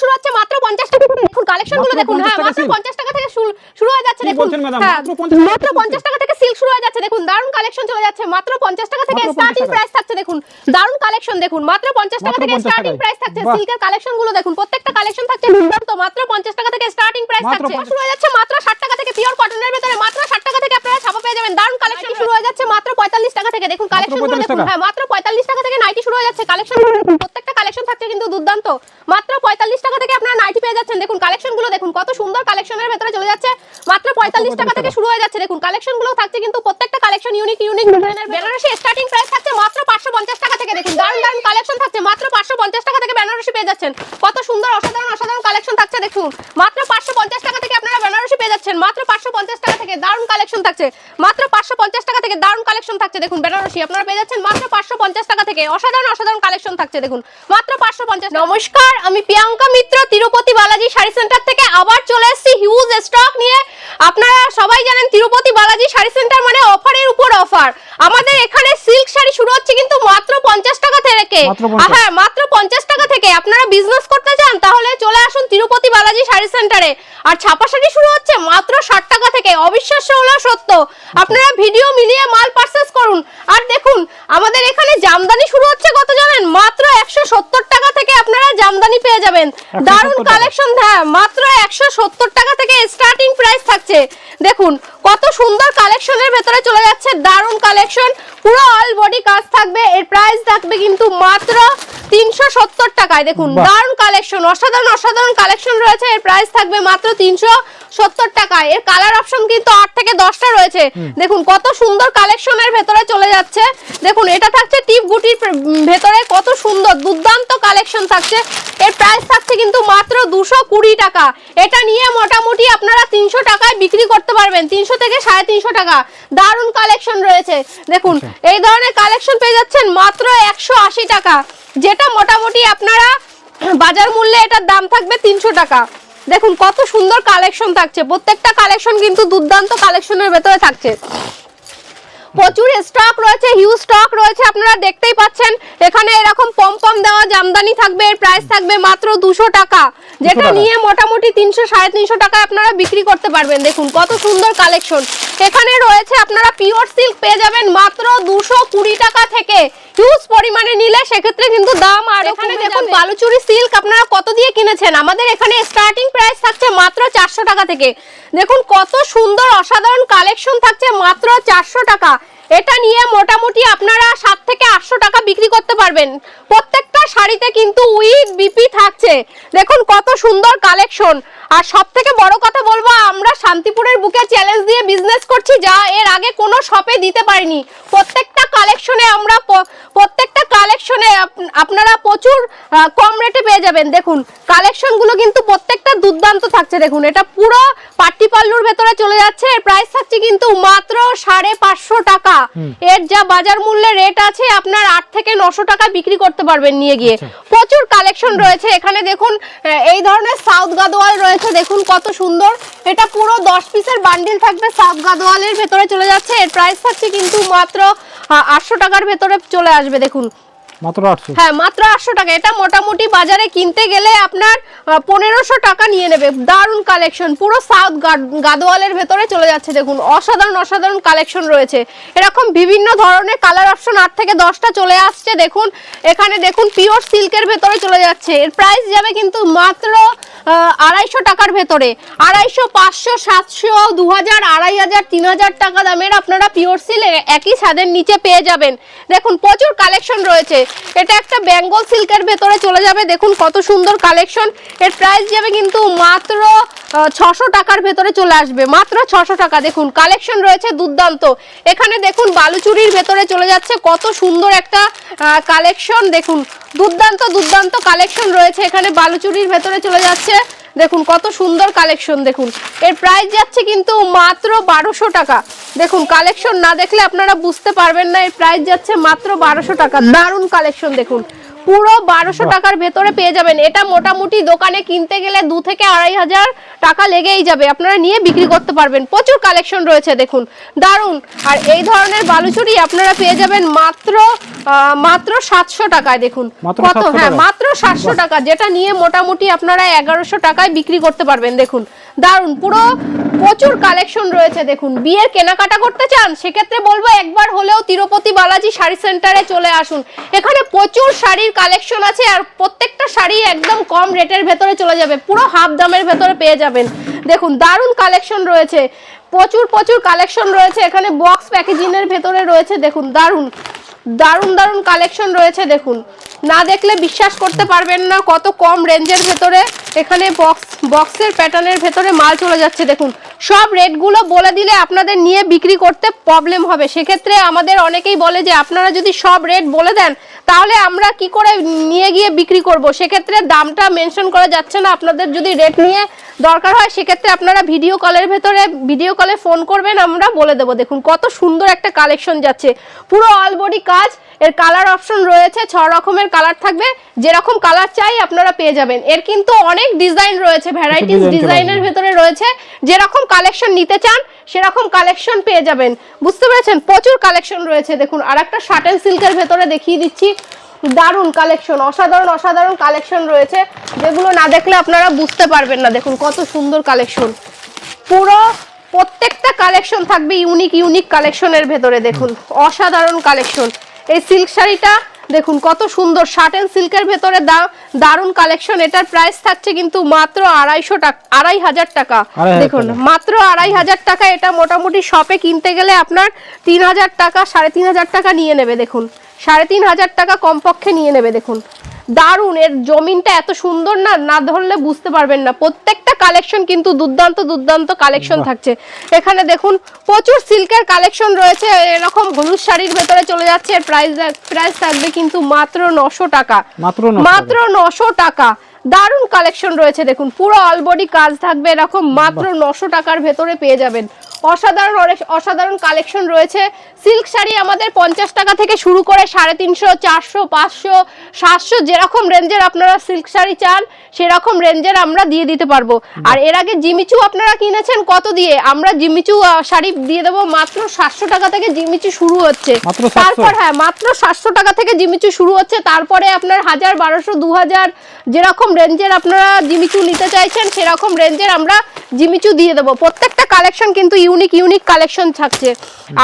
শুরু হচ্ছে মাত্র পঞ্চাশ টাকা থেকে দেখুন কালেকশনগুলো দেখুন। হ্যাঁ মাত্র silk? পঞ্চাশ টাকা থেকে শুরু- হয়ে যাচ্ছে দেখুন। হ্যাঁ, মাত্র 50 মাত্র টাকা থেকে সিল্ক শুরু হয়ে যাচ্ছে। দেখুন দারুণ কালেকশন চলে যাচ্ছে। মাত্র পঞ্চাশ টাকা থেকে স্টার্টিং প্রাইস থাকছে দেখুন। দারুণ কালেকশন দেখুন। মাত্র পঞ্চাশ টাকা থেকে স্টার্টিং প্রাইস থাকছে। সিল্কের কালেকশনগুলো দেখুন। প্রত্যেকটা কালেকশন থাকছে। দুর্দান্ত মাত্র পঞ্চাশ টাকা থেকে স্টার্টিং প্রাইস থাকছে। শুরু হয়ে যাচ্ছে মাত্র ষাট টাকা থেকে পিওর কটনের ভিতরে। মাত্র ষাট টাকা থেকে আপনারা ছাপা পেয়ে যাবেন। দারুণ কালেকশন শুরু হয়ে যাচ্ছে মাত্র পঁয়তাল্লিশ টাকা থেকে। দেখুন কালেকশনগুলো দেখুন। হ্যাঁ মাত্র পঁয়তাল্লিশ টাকা থেকে নাইটি শুরু হয়ে যাচ্ছে। কালেকশন দেখুন। প্রত্যেকটা কালেকশন থাকছে কিন্তু দুর্দান্ত মাত্র পঁয়তাল্লিশ টাকা থেকে আপনারা নাইটি পেয়ে যাচ্ছেন দেখুন কালেকশনগুলো দেখুন কত সুন্দর কালেকশনের ভেতরে চলে যাচ্ছে মাত্র পঁয়তাল্লিশ টাকা থেকে শুরু হয়ে যাচ্ছে। দেখুন কালেকশনগুলো থাকছে কিন্তু প্রত্যেকটা কালেকশন ইউনিক ইউনিক ডিজাইনের বেনারসি স্টার্টিং প্রাইস থাকছে মাত্র পাঁচশো পঞ্চাশ টাকা থেকে দেখুন দারুণ দারুণ কালেকশন থাকছে মাত্র পাঁচশো পঞ্চাশ টাকা থেকে বেনারসি পেয়ে যাচ্ছেন কত সুন্দর অসাধারণ অসাধারণ কালেকশন থাকছে দেখুন মাত্র পাঁচশো পঞ্চাশ টাকা থেকে আপনারা বেনারসি পেয়ে যাচ্ছেন মাত্র পাঁচশো পঞ্চাশ টাকা থেকে দারুণ কালেকশন থাকছে। মাত্র পাঁচশো পঞ্চাশ টাকা থেকে দারুণ কালেকশন থাকছে। দেখুন বেনারসি আপনারা পেয়ে যাচ্ছেন মাত্র পাঁচশো পঞ্চাশ টাকা থেকে। অসাধারণ অসাধারণ কালেকশন থাকছে দেখুন। মাত্র পাঁচশো পঞ্চাশ নমস্কার আমি প্রিয়াঙ্কা মিত্র তিরুপতি বালাজি শাড়ি সেন্টার থেকে আবার চলে এসেছি হিউজ স্টক নিয়ে। আপনারা সবাই জানেন তিরুপতি বালাজি শাড়ি সেন্টার মানে অফারের উপর অফার। আমাদের এখানে সিল্ক শাড়ি শুরু হচ্ছে কিন্তু মাত্র পঞ্চাশ টাকা থেকে। হ্যাঁ মাত্র পঞ্চাশ টাকা থেকে। আপনারা বিজনেস করতে চান তাহলে চলে আসুন তিরুপতি বালাজি শাড়ি সেন্টারে আর ছাপা শাড়ি শুরু হচ্ছে মাত্র ষাট টাকা থেকে। অবিশ্বাস্য হলো সত্য। আপনারা ভিডিও মিলিয়ে মাল পারচেস করুন। আর দেখুন আমাদের এখানে জামদানি শুরু হচ্ছে কত জানেন? মাত্র একশো সত্তর টাকা থেকে আপনারা জামদানি পেয়ে যাবেন। 170 দারুণ কালেকশন হ্যাঁ মাত্র একশো সত্তর টাকা থেকে স্টার্টিং প্রাইস থাকছে। দেখুন কত সুন্দর কালেকশনের ভেতরে চলে যাচ্ছে দারুণ কালেকশন পুরো অল বডি কাজ থাকবে এর প্রাইস থাকবে কিন্তু মাত্র তিনশো সত্তর টাকায়। দেখুন। দারুণ কালেকশন অসাধারণ অসাধারণ কালেকশন রয়েছে। এর প্রাইস থাকবে মাত্র তিনশো সত্তর টাকায়। এর কালার অপশন কিন্তু আট থেকে দশটা রয়েছে। দেখুন কত সুন্দর কালেকশনের ভেতরে চলে যাচ্ছে। দেখুন এটা থাকছে টিপ গুটির ভেতরে কত সুন্দর দুর্দান্ত কালেকশন থাকছে। এর প্রাইস থাকছে কিন্তু মাত্র দুশো কুড়ি টাকা। এটা নিয়ে মোটামুটি আপনারা তিনশো টাকায় বিক্রি করতে পারবেন। তিনশো থেকে সাড়ে তিনশো টাকা। দারুণ কালেকশন রয়েছে। দেখুন এই ধরনের কালেকশন পেয়ে যাচ্ছেন মাত্র একশো আশি টাকা। যেটা মোটামুটি আপনারা বাজার মূল্যে এটার দাম থাকবে তিনশো টাকা। দেখুন কত সুন্দর কালেকশন থাকছে। প্রত্যেকটা কালেকশন কিন্তু দুর্দান্ত কালেকশনের ভেতরে থাকছে। প্রচুর স্টক রয়েছে হিউজ স্টক রয়েছে আপনারা দেখতেই পাচ্ছেন। এখানে এরকম পম পম দেওয়া জামদানি থাকবে এর প্রাইস থাকবে মাত্র দুশো টাকা। যেটা নিয়ে মোটামুটি তিনশো সাড়ে তিনশো টাকায় আপনারা বিক্রি করতে পারবেন। দেখুন কত সুন্দর কালেকশন এখানে রয়েছে আপনারা পিওর সিল্ক পেয়ে যাবেন মাত্র দুশো কুড়ি টাকা থেকে। হিউজ পরিমাণে নিলে সেক্ষেত্রে কিন্তু দাম আর এখানে দেখুন বালুচুরি সিল্ক আপনারা কত দিয়ে কিনেছেন? আমাদের এখানে স্টার্টিং প্রাইস থাকছে মাত্র চারশো টাকা থেকে। দেখুন কত সুন্দর অসাধারণ কালেকশন থাকছে মাত্র চারশো টাকা। এটা নিয়ে মোটামুটি আপনারা সাত থেকে আটশো টাকা বিক্রি করতে পারবেন। প্রত্যেকটা শাড়িতে কিন্তু উইথ বিপি থাকছে। দেখুন কত সুন্দর কালেকশন। আর সব থেকে বড় কথা বলব, আমরা শান্তিপুরের বুকে চ্যালেঞ্জ দিয়ে বিজনেস করছি যা এর আগে কোনো শপে দিতে পারিনি। প্রত্যেকটা কালেকশনে আমরা প্রত্যেকটা কালেকশনে আপনারা প্রচুর কম রেটে পেয়ে যাবেন। দেখুন কালেকশনগুলো কিন্তু প্রত্যেকটা দুর্দান্ত থাকছে। দেখুন, এটা পুরো পাট্টি পাল্লুর ভেতরে চলে যাচ্ছে। এর প্রাইস থাকছে কিন্তু মাত্র সাড়ে পাঁচশো টাকা। এর যা বাজার মূল্যে রেট আছে আপনার আট থেকে নশো টাকা বিক্রি করতে পারবেন নিয়ে গিয়ে। আচ্ছা। প্রচুর কালেকশন রয়েছে। এখানে দেখুন এই ধরনের সাউথ গাদোয়াল রয়েছে। দেখুন কত সুন্দর। এটা পুরো দশ পিসের বান্ডিল থাকবে সাউথ গাদোয়ালের ভেতরে চলে যাচ্ছে। এর প্রাইস থাকছে কিন্তু মাত্র আটশো টাকার ভেতরে চলে আসবে। দেখুন মাত্র আটশো। হ্যাঁ মাত্র আটশো টাকা। এটা মোটামুটি বাজারে কিনতে গেলে আপনার পনেরোশো টাকা নিয়ে নেবে। দারুণ কালেকশন। পুরো সাউথ গাদোয়ালের ভেতরে চলে যাচ্ছে, দেখুন। অসাধারণ অসাধারণ কালেকশন রয়েছে। এরকম বিভিন্ন ধরনের কালার অপশন আট থেকে দশটা চলে আসছে, দেখুন। এখানে, দেখুন, পিওর সিল্কের ভেতরে চলে যাচ্ছে। এর প্রাইস যাবে কিন্তু মাত্র আড়াইশো টাকার ভেতরে। আড়াইশো, পাঁচশো, সাতশো দু হাজার আড়াই হাজার, তিন হাজার টাকা দামের আপনারা পিওর সিল একই ছাদের নিচে পেয়ে যাবেন। দেখুন, প্রচুর কালেকশন রয়েছে। এটা একটা বেঙ্গল সিল্কের ভেতরে চলে যাবে। দেখুন কত সুন্দর কালেকশন এর প্রাইস যাবে কিন্তু মাত্র ছশো টাকার ভেতরে চলে আসবে। মাত্র ছশো টাকা। দেখুন কালেকশন রয়েছে দুর্দান্ত। এখানে দেখুন, বালুচুরির ভেতরে চলে যাচ্ছে। কত সুন্দর একটা কালেকশন দেখুন, দুর্দান্ত দুর্দান্ত কালেকশন রয়েছে এখানে। বালুচুরির ভেতরে চলে যাচ্ছে। দেখুন, কত সুন্দর কালেকশন দেখুন, এর প্রাইস যাচ্ছে কিন্তু মাত্র বারোশো টাকা। দেখুন কালেকশন না দেখলে আপনারা বুঝতে পারবেন না। এর প্রাইস যাচ্ছে মাত্র বারোশো টাকা। দারুণ কালেকশন দেখুন পুরো বারোশো টাকার ভেতরে পেয়ে যাবেন। এটা মোটামুটি দোকানে কিনতে গেলে দু থেকে আড়াই হাজার টাকা লেগেই যাবে। আপনারা নিয়ে বিক্রি করতে পারবেন। প্রচুর কালেকশন রয়েছে দেখুন। দারুণ আর এই ধরনের বালুচুরি আপনারা পেয়ে যাবেন মাত্র মাত্র সাতশো টাকায় দেখুন। কত? হ্যাঁ মাত্র সাতশো টাকা যেটা নিয়ে মোটামুটি আপনারা এগারোশো টাকায় বিক্রি করতে পারবেন দেখুন। দারুণ পুরো প্রচুর কালেকশন রয়েছে, দেখুন। বিয়ের কেনাকাটা করতে চান, সেক্ষেত্রে বলব একবার হলেও তিরুপতি বালাজি শাড়ি সেন্টারে চলে আসুন। এখানে প্রচুর শাড়ির কালেকশন আছে আর প্রত্যেকটা শাড়ি একদম কম রেটের ভেতরে চলে যাবে, পুরো হাফ দামের ভেতরে পেয়ে যাবেন। দেখুন দারুণ কালেকশন রয়েছে, প্রচুর প্রচুর কালেকশন রয়েছে, এখানে বক্স প্যাকেজিংয়ের ভেতরে রয়েছে, দেখুন দারুণ দারুণ দারুণ কালেকশন রয়েছে, দেখুন। না দেখলে বিশ্বাস করতে পারবেন না কত কম রেঞ্জের ভেতরে এখানে বক্স বক্সের প্যাটার্নের ভেতরে মাল চলে যাচ্ছে, দেখুন। সব রেটগুলো বলে দিলে আপনাদের নিয়ে বিক্রি করতে প্রবলেম হবে। সেক্ষেত্রে আমাদের অনেকেই বলে যে, আপনারা যদি সব রেট বলে দেন তাহলে আমরা কি করে নিয়ে গিয়ে বিক্রি করব? সেক্ষেত্রে দামটা মেনশন করা যাচ্ছে না। আপনাদের যদি রেট নিয়ে দরকার হয় সেক্ষেত্রে আপনারা ভিডিও কলের ভেতরে ভিডিও কলে ফোন করবেন আমরা বলে দেবো। দেখুন কত সুন্দর একটা কালেকশন যাচ্ছে। পুরো অল বডি কাজ এর কালার অপশন রয়েছে ছ রকমের কালার থাকবে। যেরকম কালার চাই আপনারা পেয়ে যাবেন। এর কিন্তু অনেক ডিজাইন রয়েছে ভ্যারাইটিস ডিজাইনের। ভেতরে রয়েছে। যেরকম কালেকশন নিতে চান সেরকম কালেকশন পেয়ে যাবেন। বুঝতে পেরেছেন? প্রচুর কালেকশন রয়েছে। দেখুন আর একটা শার্ট শার্টেন সিল্কের ভেতরে দেখিয়ে দিচ্ছি। দারুণ কালেকশন অসাধারণ অসাধারণ কালেকশন রয়েছে। যেগুলো না দেখলে আপনারা বুঝতে পারবেন না। দেখুন কত সুন্দর কালেকশন পুরো প্রত্যেকটা কালেকশন থাকবে ইউনিক ইউনিক কালেকশনের ভেতরে দেখুন। অসাধারণ কালেকশন এই সিল্ক শাড়িটা দেখুন কত সুন্দর। শার্ট এন্ড সিল্কের ভেতরে দাম দারুণ কালেকশন এটার প্রাইস থাকছে কিন্তু মাত্র আড়াইশো টাকা আড়াই হাজার টাকা। দেখুন মাত্র আড়াই হাজার টাকা এটা মোটামুটি শপে কিনতে গেলে আপনার তিন হাজার টাকা সাড়ে তিন হাজার টাকা নিয়ে নেবে দেখুন। সাড়ে তিন হাজার টাকা কমপক্ষে নিয়ে নেবে দেখুন। দারুণ এর জমিনটা এত সুন্দর না না ধরলে বুঝতে পারবেন না। প্রত্যেকটা কালেকশন কিন্তু দুর্দান্ত দুর্দান্ত কালেকশন থাকছে। এখানে দেখুন প্রচুর সিল্কের কালেকশন রয়েছে এরকম হলুদ শাড়ির ভেতরে চলে যাচ্ছে প্রাইস প্রাইস থাকবে কিন্তু মাত্র নশো টাকা। মাত্র নশো মাত্র নশো টাকা। দারুণ কালেকশন রয়েছে দেখুন পুরো অলবডি কাজ থাকবে এরকম মাত্র নশো টাকার ভেতরে পেয়ে যাবেন। অসাধারণ অসাধারণ কালেকশন রয়েছে। সিল্ক শাড়ি আমাদের পঞ্চাশ টাকা থেকে শুরু করে সাড়ে তিনশো চারশো পাঁচশো সাতশো যেরকম রেঞ্জের আপনারা সিল্ক শাড়ি চান সেরকম রেঞ্জের আমরা দিয়ে দিতে পারব। আর এর আগে জিমিচু আপনারা কিনেছেন কত দিয়ে? আমরা জিমিচু শাড়ি দিয়ে দেবো মাত্র সাতশো টাকা থেকে জিমিচু শুরু হচ্ছে। তারপর হ্যাঁ মাত্র সাতশো টাকা থেকে জিমিচু শুরু হচ্ছে। তারপরে আপনার হাজার বারোশো দু হাজার যেরকম রেঞ্জের আপনারা জিমিচু নিতে চাইছেন সেরকম রেঞ্জের আমরা জিমিচু দিয়ে দেবো। প্রত্যেকটা কালেকশন কিন্তু ইউনিক ইউনিক কালেকশন থাকছে।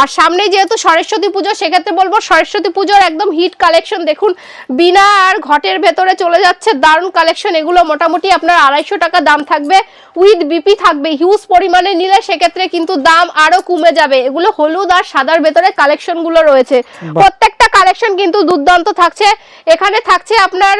আর সামনে যেহেতু সরস্বতী পুজো সেক্ষেত্রে বলব সরস্বতী পুজোর একদম হিট কালেকশন দেখুন বিনা আর ঘটের ভেতরে চলে যাচ্ছে দারুণ কালেকশন এগুলো মোটামুটি আপনার আড়াইশো টাকা দাম থাকবে। উইথ বিপি থাকবে হিউজ পরিমাণে নিলে সেক্ষেত্রে কিন্তু দাম আরও কমে যাবে। এগুলো হলুদ আর সাদার ভেতরে কালেকশনগুলো রয়েছে। প্রত্যেকটা কালেকশন কিন্তু দুর্দান্ত থাকছে। এখানে থাকছে আপনার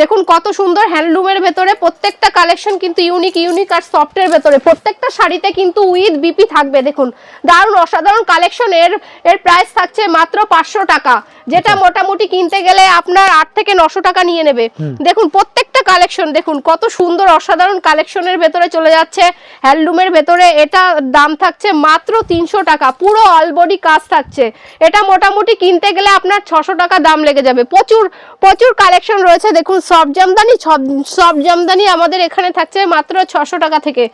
দেখুন কত সুন্দর হ্যান্ডলুমের ভেতরে প্রত্যেকটা কালেকশন কিন্তু ইউনিক ইউনিক আর সফটের ভেতরে। প্রত্যেকটা শাড়িতে কিন্তু উইথ বিপি থাকবে। দেখুন দারুণ অসাধারণ কালেকশন এর এর প্রাইস থাকছে মাত্র পাঁচশো টাকা যেটা মোটামুটি কিনতে গেলে আপনার আট থেকে নশো টাকা নিয়ে নেবে। দেখুন প্রত্যেকটা কালেকশন দেখুন কত সুন্দর অসাধারণ কালেকশনের ভেতরে চলে যাচ্ছে। হ্যান্ডলুমের ভেতরে এটা দাম থাকছে মাত্র তিনশো টাকা পুরো অলবডি কাজ থাকছে। এটা মোটামুটি কিনতে গেলে আপনার ছশো টাকা দাম লেগে যাবে। প্রচুর প্রচুর কালেকশন রয়েছে। দেখুন সব জামদানি সব সব জামদানি আমাদের এখানে থাকছে মাত্র ছশো টাকা থেকে।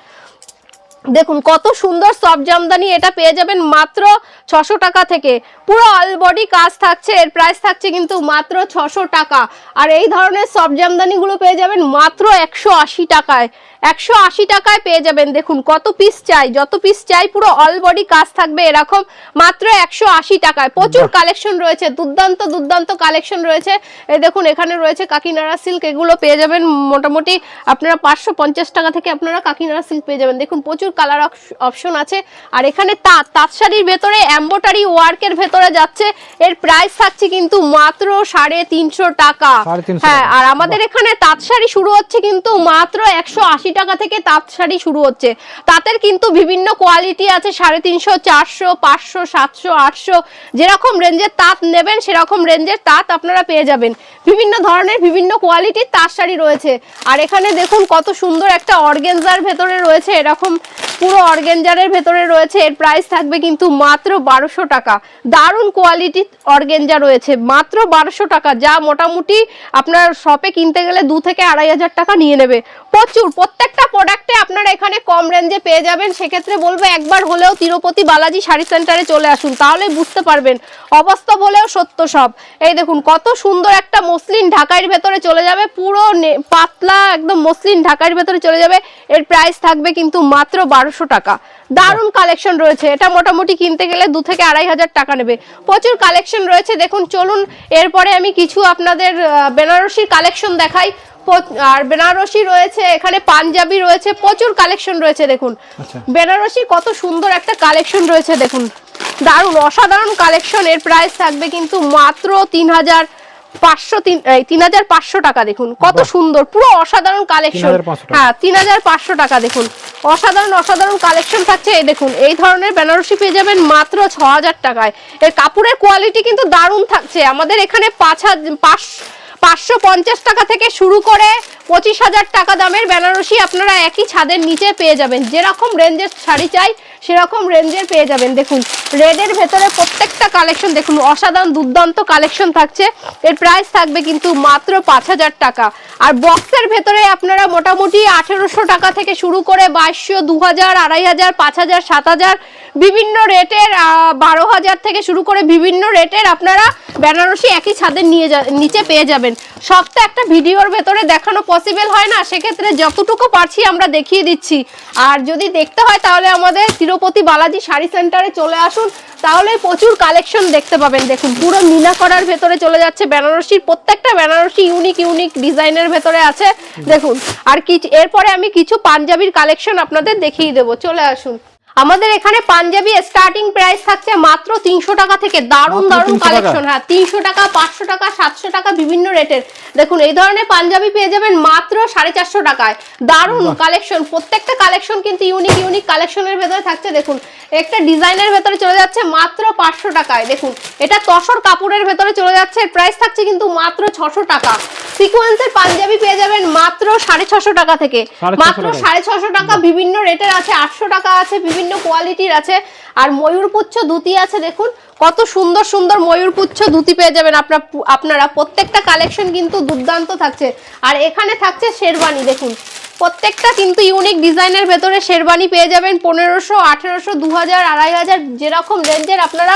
দেখুন, কত সুন্দর সব জামদানি এটা পেয়ে যাবেন মাত্র ছশো টাকা থেকে। পুরো অল বডি কাজ থাকছে, এর প্রাইস থাকছে কিন্তু মাত্র ছশো টাকা। আর এই ধরনের সব জামদানিগুলো পেয়ে যাবেন মাত্র একশো আশি টাকায়। একশো আশি টাকায় পেয়ে যাবেন। দেখুন কত পিস চাই যত পিস চাই পুরো অল বডি কাজ থাকবে এরকম মাত্র একশো আশি টাকায়। প্রচুর কালেকশন রয়েছে দুর্দান্ত দুর্দান্ত কালেকশন রয়েছে। এই দেখুন এখানে রয়েছে কাকিনাড়া সিল্ক এগুলো পেয়ে যাবেন মোটামুটি আপনারা পাঁচশো পঞ্চাশ টাকা থেকে আপনারা কাকিনাড়া সিল্ক পেয়ে যাবেন। দেখুন প্রচুর কালার অপশন আছে। আর এখানে তাঁত তাঁত শাড়ির ভেতরে এম্বোটারি ওয়ার্কের ভেতরে যাচ্ছে। এর প্রাইস থাকছে কিন্তু মাত্র সাড়ে তিনশো টাকা। হ্যাঁ আর আমাদের এখানে তাঁত শাড়ি শুরু হচ্ছে কিন্তু মাত্র একশো আশি টাকা থেকে তাঁত শাড়ি শুরু হচ্ছে। তাঁতের কিন্তু বিভিন্ন কোয়ালিটি আছে, সাড়ে তিনশো, চারশো, পাঁচশো, সাতশো, আটশো। যেরকম রেঞ্জের তাঁত নেবেন, সেরকম রেঞ্জের তাঁত আপনারা পেয়ে যাবেন। বিভিন্ন ধরনের বিভিন্ন কোয়ালিটির তাঁত শাড়ি রয়েছে। আর এখানে দেখুন কত সুন্দর একটা অর্গেনজার ভেতরে রয়েছে, এরকম পুরো অর্গেঞ্জারের ভেতরে রয়েছে। এর প্রাইস থাকবে কিন্তু মাত্র বারোশো টাকা। দারুণ কোয়ালিটি অর্গেঞ্জা রয়েছে, মাত্র বারোশো টাকা। যা মোটামুটি আপনার শপে কিনতে গেলে দু থেকে আড়াই হাজার টাকা নিয়ে নেবে। প্রচুর প্রত্যেকটা প্রোডাক্টে আপনারা এখানে কম রেঞ্জে পেয়ে যাবেন। সেক্ষেত্রে বলব একবার হলেও তিরুপতি বালাজি শাড়ি সেন্টারে চলে আসুন, তাহলেই বুঝতে পারবেন অবস্থা হলেও সত্য সব। এই দেখুন, কত সুন্দর একটা মসলিন ঢাকাইয়ের ভেতরে চলে যাবে, পুরো পাতলা একদম মসলিন ঢাকাইয়ের ভেতরে চলে যাবে। এর প্রাইস থাকবে কিন্তু মাত্র বারোশো টাকা। দারুণ কালেকশন রয়েছে, এটা মোটামুটি কিনতে গেলে দু থেকে আড়াই হাজার টাকা নেবে। প্রচুর কালেকশন রয়েছে, দেখুন, চলুন, এরপরে আমি কিছু আপনাদের বেনারসির কালেকশন দেখাই। আর বেনারসি রয়েছে এখানে পাঞ্জাবি রয়েছে প্রচুর কালেকশন রয়েছে দেখুন। আচ্ছা। বেনারসি কত সুন্দর একটা কালেকশন রয়েছে দেখুন। দারুণ অসাধারণ কালেকশন এর প্রাইস থাকবে কিন্তু মাত্র তিন হাজার পাঁচশো তিন হাজার পাঁচশো টাকা দেখুন। কত সুন্দর পুরো অসাধারণ কালেকশন হ্যাঁ তিন হাজার পাঁচশো টাকা দেখুন। অসাধারণ অসাধারণ কালেকশন থাকছে এই দেখুন এই ধরনের বেনারসি পেয়ে যাবেন মাত্র ছ হাজার টাকায়। এর কাপড়ের কোয়ালিটি কিন্তু দারুণ থাকছে। আমাদের এখানে পাঁচ হাজার পাঁচ পাঁচশো পঞ্চাশ টাকা থেকে শুরু করে পঁচিশ হাজার টাকা দামের বেনারসি আপনারা একই ছাদের নিচে পেয়ে যাবেন। যেরকম রেঞ্জের শাড়ি চাই, সেরকম রেঞ্জের পেয়ে যাবেন। দেখুন রেডের ভেতরে প্রত্যেকটা কালেকশন দেখুন, অসাধারণ, দুর্দান্ত কালেকশন থাকছে। এর প্রাইস থাকবে কিন্তু মাত্র পাঁচ হাজার টাকা। আর বক্সের ভেতরে আপনারা মোটামুটি আঠেরোশো টাকা থেকে শুরু করে বাইশশো দু হাজার আড়াই হাজার পাঁচ হাজার, সাত হাজার বিভিন্ন রেটের বারো হাজার থেকে শুরু করে বিভিন্ন রেটের আপনারা বেনারসি একই ছাদের নিয়ে নিচে পেয়ে যাবেন। সব তো একটা ভিডিওর ভেতরে দেখানো পসিবল হয় না, সেক্ষেত্রে যতটুকু পারছি আমরা দেখিয়ে দিচ্ছি। আর যদি দেখতে হয় তাহলে আমাদের তিরুপতি বালাজি শাড়ি সেন্টারে চলে আসুন, তাহলে প্রচুর কালেকশন দেখতে পাবেন। দেখুন, পুরো মিনা করার ভেতরে চলে যাচ্ছে বেনারসির, প্রত্যেকটা বেনারসি ইউনিক ইউনিক ডিজাইনের ভেতরে আছে। দেখুন, আর কি, এরপরে আমি কিছু পাঞ্জাবির কালেকশন আপনাদের দেখিয়ে দেবো। চলে আসুন। আমাদের এখানে পাঞ্জাবি স্টার্টিং প্রাইস থাকছে মাত্র তিনশো টাকা থেকে দারুণ দারুণ কালেকশন হ্যাঁ তিনশো টাকা পাঁচশো টাকা সাতশো টাকা বিভিন্ন রেটের। দেখুন এই ধরনের পাঞ্জাবি পেয়ে যাবেন মাত্র সাড়ে চারশো টাকায়। দারুণ কালেকশন প্রত্যেকটা কালেকশন কিন্তু ইউনিক ইউনিক কালেকশনের ভেতরে থাকছে দেখুন। একটা ডিজাইনের ভেতরে চলে যাচ্ছে মাত্র পাঁচশো টাকায়। দেখুন এটা তসর কাপড়ের ভেতরে চলে যাচ্ছে। প্রাইস থাকছে কিন্তু মাত্র ছশো টাকা। সিকোয়েন্সের পাঞ্জাবি পেয়ে যাবেন মাত্র সাড়ে ছশো টাকা থেকে। মাত্র সাড়ে ছশো টাকা বিভিন্ন রেটের আছে আটশো টাকা আছে বিভিন্ন কোয়ালিটির আছে। আর ময়ূরপুচ্ছ ধুতি আছে, দেখুন। কত সুন্দর সুন্দর ময়ূরপুচ্ছ ধুতি পেয়ে যাবেন আপনার আপনারা। প্রত্যেকটা কালেকশন কিন্তু দুর্দান্ত থাকছে। আর এখানে থাকছে শেরবানি দেখুন। প্রত্যেকটা কিন্তু ইউনিক ডিজাইনের ভেতরে শেরবানি পেয়ে যাবেন পনেরোশো, আঠেরোশো দু হাজার আড়াই হাজার, যেরকম রেঞ্জের আপনারা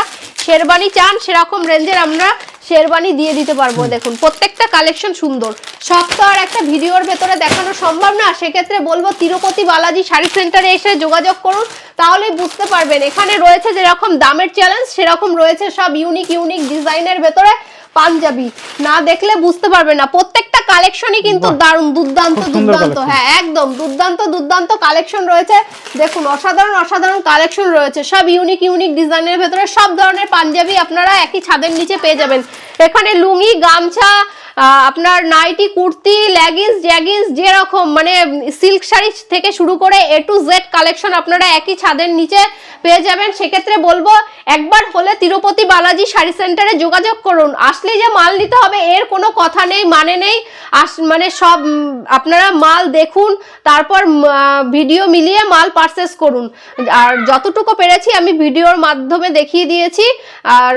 শেরবানি চান সেরকম রেঞ্জের আমরা শেরবানি দিয়ে দিতে পারব। দেখুন প্রত্যেকটা কালেকশন সুন্দর। সব তো আর একটা ভিডিওর ভেতরে দেখানো সম্ভব না সেক্ষেত্রে বলব তিরুপতি বালাজি শাড়ি সেন্টারে এসে যোগাযোগ করুন তাহলেই বুঝতে পারবেন। এখানে রয়েছে যেরকম দামের চ্যালেঞ্জ সেরকম রয়েছে সব ইউনিক ইউনিক ডিজাইনের ভেতরে পাঞ্জাবি। না দেখলে বুঝতে পারবে না। প্রত্যেকটা কালেকশনই কিন্তু। দারুণ দুর্দান্ত দুর্দান্ত। হ্যাঁ একদম দুর্দান্ত দুর্দান্ত কালেকশন রয়েছে। দেখুন অসাধারণ অসাধারণ কালেকশন রয়েছে। সব ইউনিক ইউনিক ডিজাইনের ভেতরে সব ধরনের পাঞ্জাবি আপনারা একই ছাদের নিচে পেয়ে যাবেন। এখানে লুঙ্গি গামছা আপনার নাইটি, কুর্তি, লেগিংস, জ্যাগিংস যেরকম মানে সিল্ক শাড়ি থেকে শুরু করে এ টু জেড কালেকশন আপনারা একই ছাদের নিচে পেয়ে যাবেন। সেক্ষেত্রে বলব, একবার হলে তিরুপতি বালাজি শাড়ি সেন্টারে যোগাযোগ করুন। আসলে যে মাল নিতে হবে, এর কোনো কথা নেই মানে নেই। আস মানে সব আপনারা মাল দেখুন, তারপর ভিডিও মিলিয়ে মাল পারচেস করুন। আর যতটুকু পেরেছি, আমি ভিডিওর মাধ্যমে দেখিয়ে দিয়েছি। আর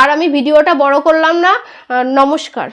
আর আমি ভিডিওটা বড় করলাম না। নমস্কার।